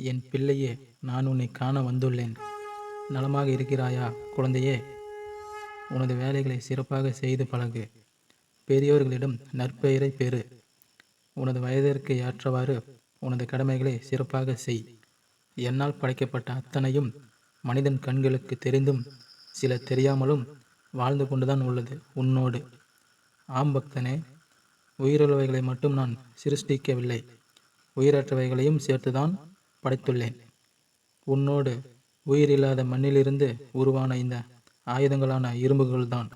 என் பிள்ளையே நான் உன்னை காண வந்துள்ளேன். நலமாக இருக்கிறாயா குழந்தையே? உனது வேலைகளை சிறப்பாக செய்து பழகு. பெரியோர்களிடம் நற்பெயரை பெறு. உனது வயதிற்கு ஏற்றவாறு உனது கடமைகளை சிறப்பாக செய். என்னால் படைக்கப்பட்ட அத்தனையும் மனிதன் கண்களுக்கு தெரிந்தும் சில தெரியாமலும் வாழ்ந்து கொண்டுதான் உள்ளது உன்னோடு. ஆம் பக்தனே உயிருள்ளவைகளை மட்டும் நான் சிருஷ்டிக்கவில்லை. உயிரற்றவைகளையும் சேர்த்துதான் படைத்துள்ளேன். உன்னோடு உயிரில்லாத மண்ணிலிருந்து உருவான இந்த ஆயுதங்களான இரும்புகள்தான்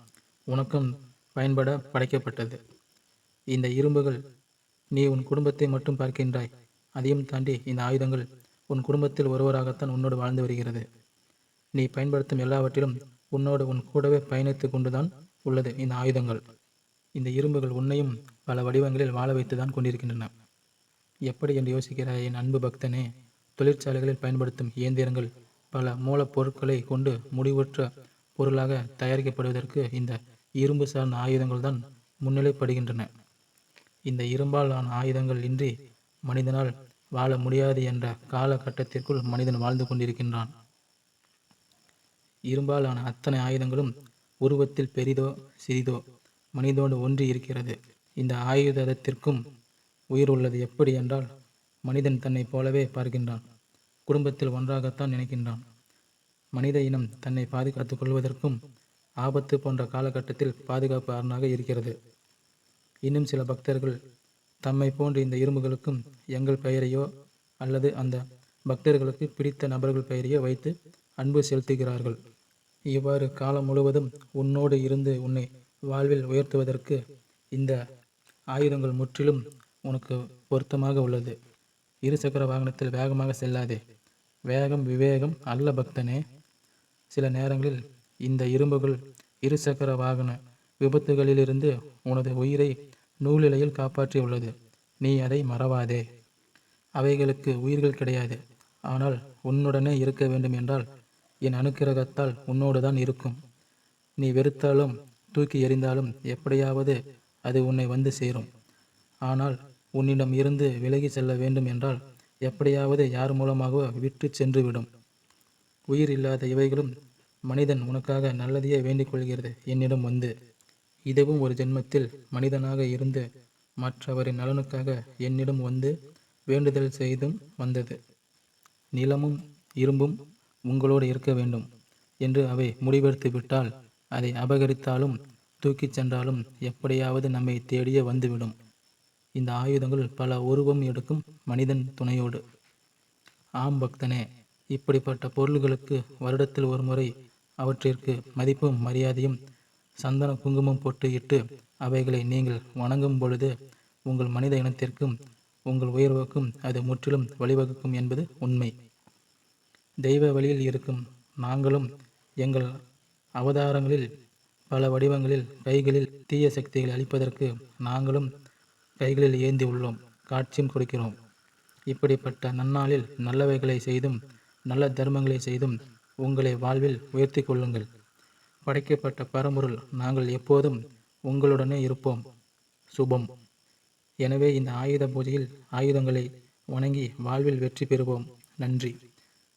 உனக்கும் பயன்பட படைக்கப்பட்டது. இந்த இரும்புகள் நீ உன் குடும்பத்தை மட்டும் பார்க்கின்றாய். அதையும் தாண்டி இந்த ஆயுதங்கள் உன் குடும்பத்தில் ஒருவராகத்தான் உன்னோடு வாழ்ந்து வருகிறது. நீ பயன்படுத்தும் எல்லாவற்றிலும் உன்னோடு உன் கூடவே பயணித்து கொண்டுதான் உள்ளது இந்த ஆயுதங்கள். இந்த இரும்புகள் உன்னையும் பல வடிவங்களில் வாழ வைத்துதான் கொண்டிருக்கின்றன. எப்படி என்று யோசிக்கிறாய் என் அன்பு பக்தனே? தொழிற்சாலைகளில் பயன்படுத்தும் இயந்திரங்கள் பல மூலப்பொருட்களை கொண்டு முடிவுற்ற பொருளாக தயாரிக்கப்படுவதற்கு இந்த இரும்பு சார்ந்த ஆயுதங்கள் தான் முன்னிலைப்படுகின்றன. இந்த இரும்பாலான ஆயுதங்கள் இன்றி மனிதனால் வாழ முடியாது என்ற காலகட்டத்திற்குள் மனிதன் வாழ்ந்து கொண்டிருக்கின்றான். இரும்பாலான அத்தனை ஆயுதங்களும் உருவத்தில் பெரிதோ சிறிதோ மனிதோடு ஒன்றி இருக்கிறது. இந்த ஆயுதத்திற்கும் உயிர் உள்ளது எப்படி என்றால் மனிதன் தன்னை போலவே பார்க்கின்றான். குடும்பத்தில் ஒன்றாகத்தான் நினைக்கின்றான். மனித இனம் தன்னை பாதுகாத்துக் கொள்வதற்கும் ஆபத்து போன்ற காலகட்டத்தில் பாதுகாப்பு அரணாக இருக்கிறது. இன்னும் சில பக்தர்கள் தம்மை போன்ற இந்த இரும்புகளுக்கும் எங்கள் பெயரையோ அல்லது அந்த பக்தர்களுக்கு பிடித்த நபர்கள் பெயரையோ வைத்து அன்பு செலுத்துகிறார்கள். இவ்வாறு காலம் முழுவதும் உன்னோடு இருந்து உன்னை வாழ்வில் உயர்த்துவதற்கு இந்த ஆயுதங்கள் முற்றிலும் உனக்கு பொருத்தமாக உள்ளது. இருசக்கர வாகனத்தில் வேகமாக செல்லாதே. வேகம் விவேகம் அல்ல பக்தனே. சில நேரங்களில் இந்த இரும்புகள் இருசக்கர வாகன விபத்துகளிலிருந்து உனது உயிரை நூலிலையில் காப்பாற்றியுள்ளது. நீ அதை மறவாதே. அவைகளுக்கு உயிர்கள் கிடையாது. ஆனால் உன்னுடனே இருக்க வேண்டும் என்றால் என் அனுக்கிரகத்தால் உன்னோடு தான் இருக்கும். நீ வெறுத்தாலும் தூக்கி எறிந்தாலும் எப்படியாவது அது உன்னை வந்து சேரும். ஆனால் உன்னிடம் இருந்து விலகி செல்ல வேண்டும் என்றால் எப்படியாவது யார் மூலமாகவோ விட்டு சென்றுவிடும். உயிர் இல்லாத இவைகளும் மனிதன் உனக்காக நல்லதையே வேண்டிக் கொள்கிறது என்னிடம் வந்து. இதுவும் ஒரு ஜென்மத்தில் மனிதனாக இருந்து மற்றவரின் நலனுக்காக என்னிடம் வந்து வேண்டுதல் செய்தும் வந்தது. நிலமும் இரும்பும் உங்களோடு இருக்க வேண்டும் என்று அவை முடிவெடுத்து விட்டால் அதை அபகரித்தாலும் தூக்கிச் சென்றாலும் எப்படியாவது நம்மை தேடியே வந்துவிடும். இந்த ஆயுதங்கள் பல உருவம் எடுக்கும் மனிதன் துணையோடு. ஆம் பக்தனே இப்படிப்பட்ட பொருள்களுக்கு வருடத்தில் ஒரு முறை அவற்றிற்கு மதிப்பும் மரியாதையும் சந்தன குங்குமம் போட்டு இட்டு அவைகளை நீங்கள் வணங்கும் பொழுது உங்கள் மனித இனத்திற்கும் உங்கள் உயர்வுக்கும் அது முற்றிலும் வழிவகுக்கும் என்பது உண்மை. தெய்வ வழியில் இருக்கும் நாங்களும் எங்கள் அவதாரங்களில் பல வடிவங்களில் கைகளில் தீய சக்திகளை அளிப்பதற்கு நாங்களும் கைகளில் ஏந்தி உள்ளோம் காட்சியும் கொடுக்கிறோம். இப்படிப்பட்ட நன்னாளில் நல்லவைகளை செய்தும் நல்ல தர்மங்களை செய்தும் உங்களை வாழ்வில் உயர்த்தி கொள்ளுங்கள். படைக்கப்பட்ட பரம்பொருள் நாங்கள் எப்போதும் உங்களுடனே இருப்போம். சுபம். எனவே இந்த ஆயுத பூஜையில் ஆயுதங்களை வணங்கி வாழ்வில் வெற்றி பெறுவோம். நன்றி.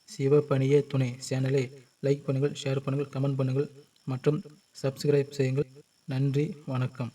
சிவப்பணியே துணை சேனலை லைக் பண்ணுங்கள் ஷேர் பண்ணுங்கள் கமெண்ட் பண்ணுங்கள் மற்றும் சப்ஸ்கிரைப் செய்யுங்கள். நன்றி. வணக்கம்.